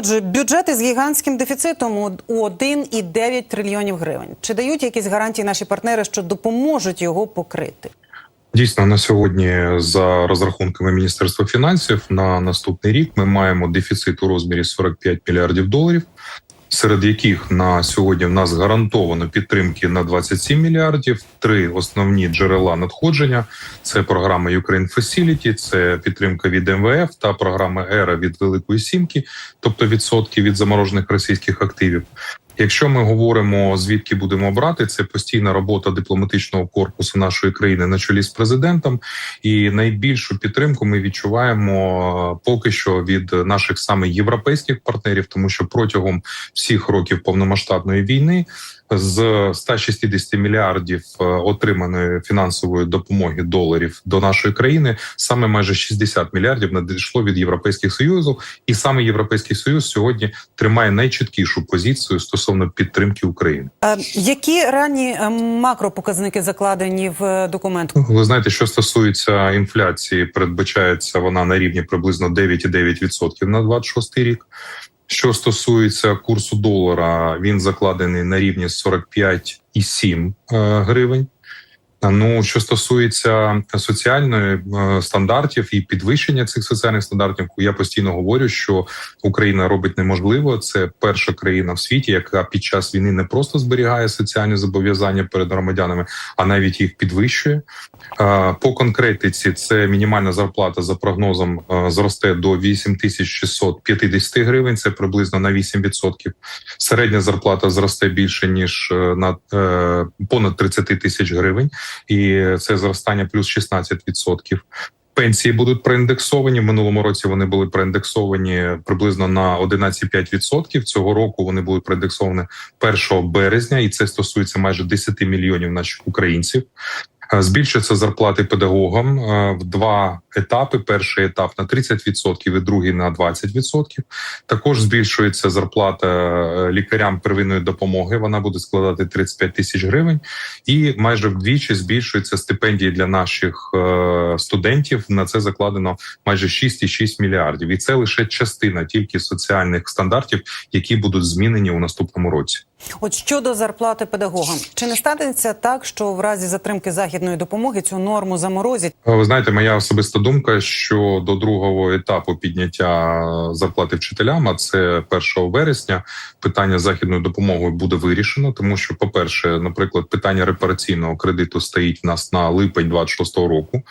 Отже, бюджети з гігантським дефіцитом у у 1,9 трильйонів гривень. Чи дають якісь гарантії наші партнери, що допоможуть його покрити? Дійсно, на сьогодні, за розрахунками Міністерства фінансів, на наступний рік ми маємо дефіцит у розмірі 45 мільярдів доларів, серед яких на сьогодні в нас гарантовано підтримки на 27 мільярдів. Три основні джерела надходження: це програма Ukraine Facility, це підтримка від МВФ та програма ЕРА від Великої Сімки, тобто відсотки від заморожених російських активів. Якщо ми говоримо звідки будемо брати, це постійна робота дипломатичного корпусу нашої країни на чолі з президентом, і найбільшу підтримку ми відчуваємо е, поки що від наших саме європейських партнерів, тому що протягом всіх років повномасштабної війни з 160 мільярдів е, отриманої фінансової допомоги доларів до нашої країни, саме майже 60 мільярдів надійшло від європейських союзу, і саме європейський союз сьогодні тримає найчіткішу позицію стосовно підтримки України. Е, які ранні е, макропоказники закладені в документ? Ви знаєте, що стосується інфляції, передбачається вона на рівні приблизно 9,9% на 26 рік. Що стосується курсу долара, він закладений на рівні 45,7 е, гривень. Ну, що стосується соціальної е, стандартів і підвищення цих соціальних стандартів, я постійно говорю, що Україна робить неможливо. Це перша країна в світі, яка під час війни не просто зберігає соціальні зобов'язання перед громадянами, а навіть їх підвищує. Е, По конкретиці це мінімальна зарплата за прогнозом е, зросте до 8650 гривень. Це приблизно на 8%. Середня зарплата зросте більше ніж на понад 30 тисяч гривень і це зростання плюс 16%. Пенсії будуть проіндексовані. В минулому році вони були проіндексовані приблизно на 11,5%. Цього року вони будуть проіндексовані 1 березня, і це стосується майже 10 мільйонів наших українців. Збільшаться зарплати педагогам е, в два етапи: перший етап на 30% і другий на 20%. Також збільшується зарплата е, лікарям первинної допомоги. Вона буде складати 35 тисяч гривень, і майже вдвічі збільшуються стипендії для наших е, студентів. На це закладено майже 6,6 мільярдів. І це лише частина тільки соціальних стандартів, які будуть змінені у наступному році. От щодо зарплати педагогам, чи не станеться так, що в разі затримки західної допомоги цю норму заморозять? Е, Ви знаєте, моя особиста думка, що до другого етапу підняття зарплати вчителям, а це 1 вересня, питання з західною допомогою буде вирішено, тому що, по перше, наприклад, питання репараційного кредиту стоїть в нас на липень 26-го року.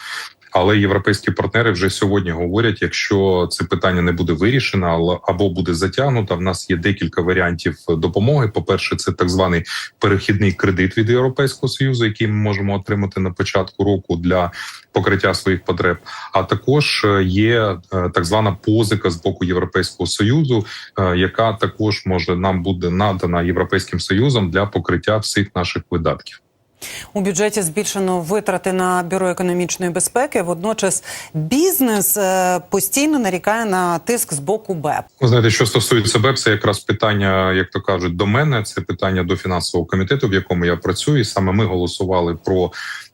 Але європейські партнери вже сьогодні говорять: якщо це питання не буде вирішено, або буде затягнуто, в нас є декілька варіантів допомоги. По перше, це так званий перехідний кредит від Європейського союзу, який ми можемо отримати на початку року для покриття своїх потреб. А також е, є е, так звана позика з боку Європейського союзу, е, яка також може нам буде надана європейським союзом для покриття всіх наших видатків. У бюджеті збільшено витрати на бюро економічної безпеки. Водночас бізнес е, постійно нарікає на тиск з боку БЕП. Знаєте, що стосується БЕП, це якраз питання, як то кажуть, до мене. Це питання до фінансового комітету, в якому я працюю. І саме ми голосували про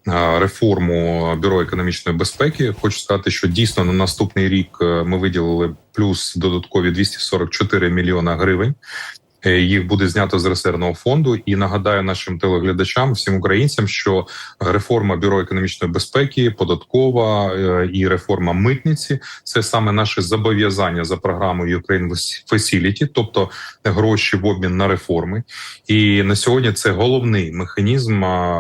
е, реформу бюро економічної безпеки. Хочу сказати, що дійсно на наступний рік е, ми виділили плюс додаткові 244 мільйона гривень. Е, Їх буде знято з резервного фонду, і нагадаю нашим телеглядачам, всім українцям, що реформа бюро економічної безпеки, податкова е, і реформа митниці це саме наше зобов'язання за програмою Ukraine Facility, тобто гроші в обмін на реформи. І на сьогодні це головний механізм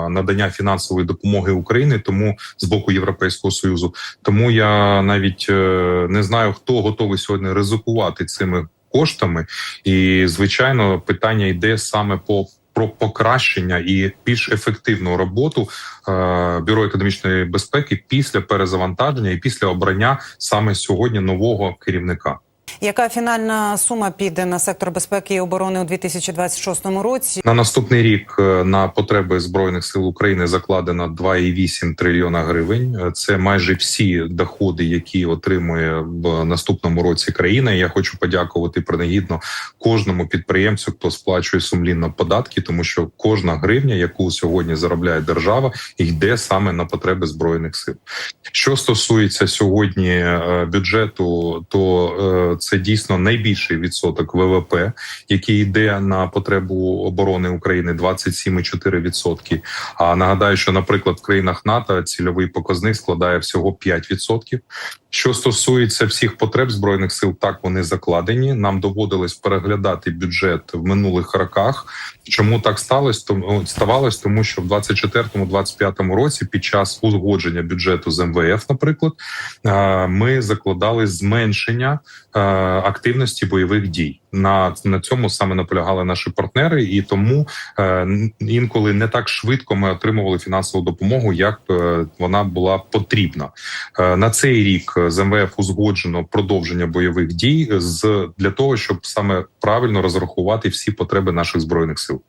надання фінансової допомоги Україні, тому з боку Європейського союзу. Тому я навіть е, не знаю, хто готовий сьогодні ризикувати цими коштами, і звичайно, питання йде саме по. Про покращення і більш ефективну роботу е, бюро економічної безпеки після перезавантаження і після обрання саме сьогодні нового керівника. Яка фінальна сума піде на сектор безпеки і оборони у 2026 році? На наступний рік е, на потреби збройних сил України закладено 2,8 трильйона гривень. Е, Це майже всі доходи, які отримує в наступному році країна. Я хочу подякувати принагідно кожному підприємцю, хто сплачує сумлінно податки, тому що кожна гривня, яку сьогодні заробляє держава, йде саме на потреби збройних сил. Що стосується сьогодні е, бюджету, то це це дійсно найбільший відсоток ВВП, який йде на потребу оборони України 27,4%. А нагадаю, що, наприклад, в країнах НАТО цільовий показник складає всього 5%. Що стосується всіх потреб збройних сил, так вони закладені. Нам доводилось переглядати бюджет в минулих роках. Чому так сталося? Тому ставалось, тому що в 24-25 році, під час узгодження бюджету з МВФ, наприклад, ми закладали зменшення активності бойових дій. На, на цьому саме наполягали наші партнери, і тому е, інколи не так швидко ми отримували фінансову допомогу, як е, вона була потрібна. Е, На цей рік з МВФ узгоджено продовження бойових дій з для того, щоб саме правильно розрахувати всі потреби наших збройних сил.